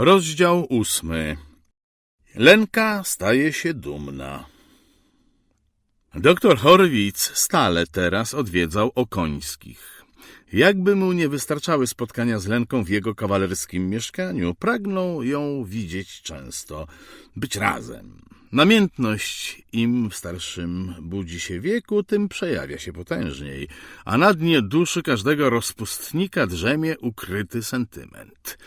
Rozdział ósmy. Lenka staje się dumna. Doktor Horwitz stale teraz odwiedzał Okońskich. Jakby mu nie wystarczały spotkania z Lenką w jego kawalerskim mieszkaniu, pragnął ją widzieć często, być razem. Namiętność im w starszym budzi się wieku, tym przejawia się potężniej, a na dnie duszy każdego rozpustnika drzemie ukryty sentyment.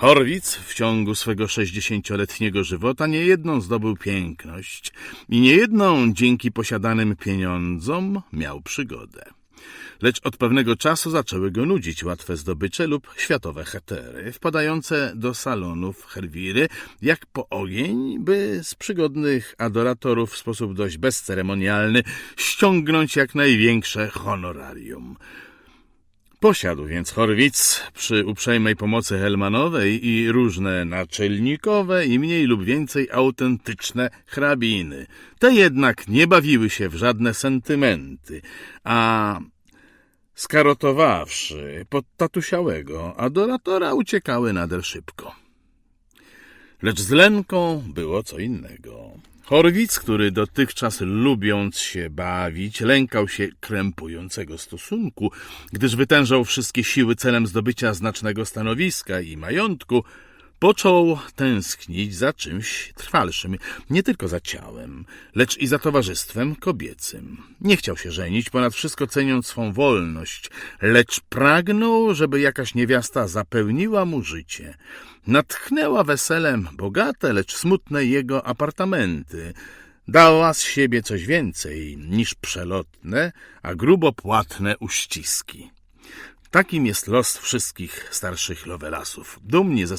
Horwitz w ciągu swego sześćdziesięcioletniego żywota niejedną zdobył piękność i niejedną dzięki posiadanym pieniądzom miał przygodę. Lecz od pewnego czasu zaczęły go nudzić łatwe zdobycze lub światowe hetery, wpadające do salonów herwiry jak po ogień, by z przygodnych adoratorów w sposób dość bezceremonialny ściągnąć jak największe honorarium. Posiadł więc Horwitz przy uprzejmej pomocy Helmanowej i różne naczelnikowe i mniej lub więcej autentyczne hrabiny. Te jednak nie bawiły się w żadne sentymenty, a skarotowawszy pod tatusiałego adoratora uciekały nader szybko. Lecz z Lenką było co innego. Horwitz, który dotychczas lubiąc się bawić, lękał się krępującego stosunku, gdyż wytężał wszystkie siły celem zdobycia znacznego stanowiska i majątku, począł tęsknić za czymś trwalszym, nie tylko za ciałem, lecz i za towarzystwem kobiecym. Nie chciał się żenić, ponad wszystko ceniąc swą wolność, lecz pragnął, żeby jakaś niewiasta zapełniła mu życie. Natchnęła weselem bogate, lecz smutne jego apartamenty. Dała z siebie coś więcej niż przelotne, a grubo płatne uściski. Takim jest los wszystkich starszych Lovelasów. Dumni ze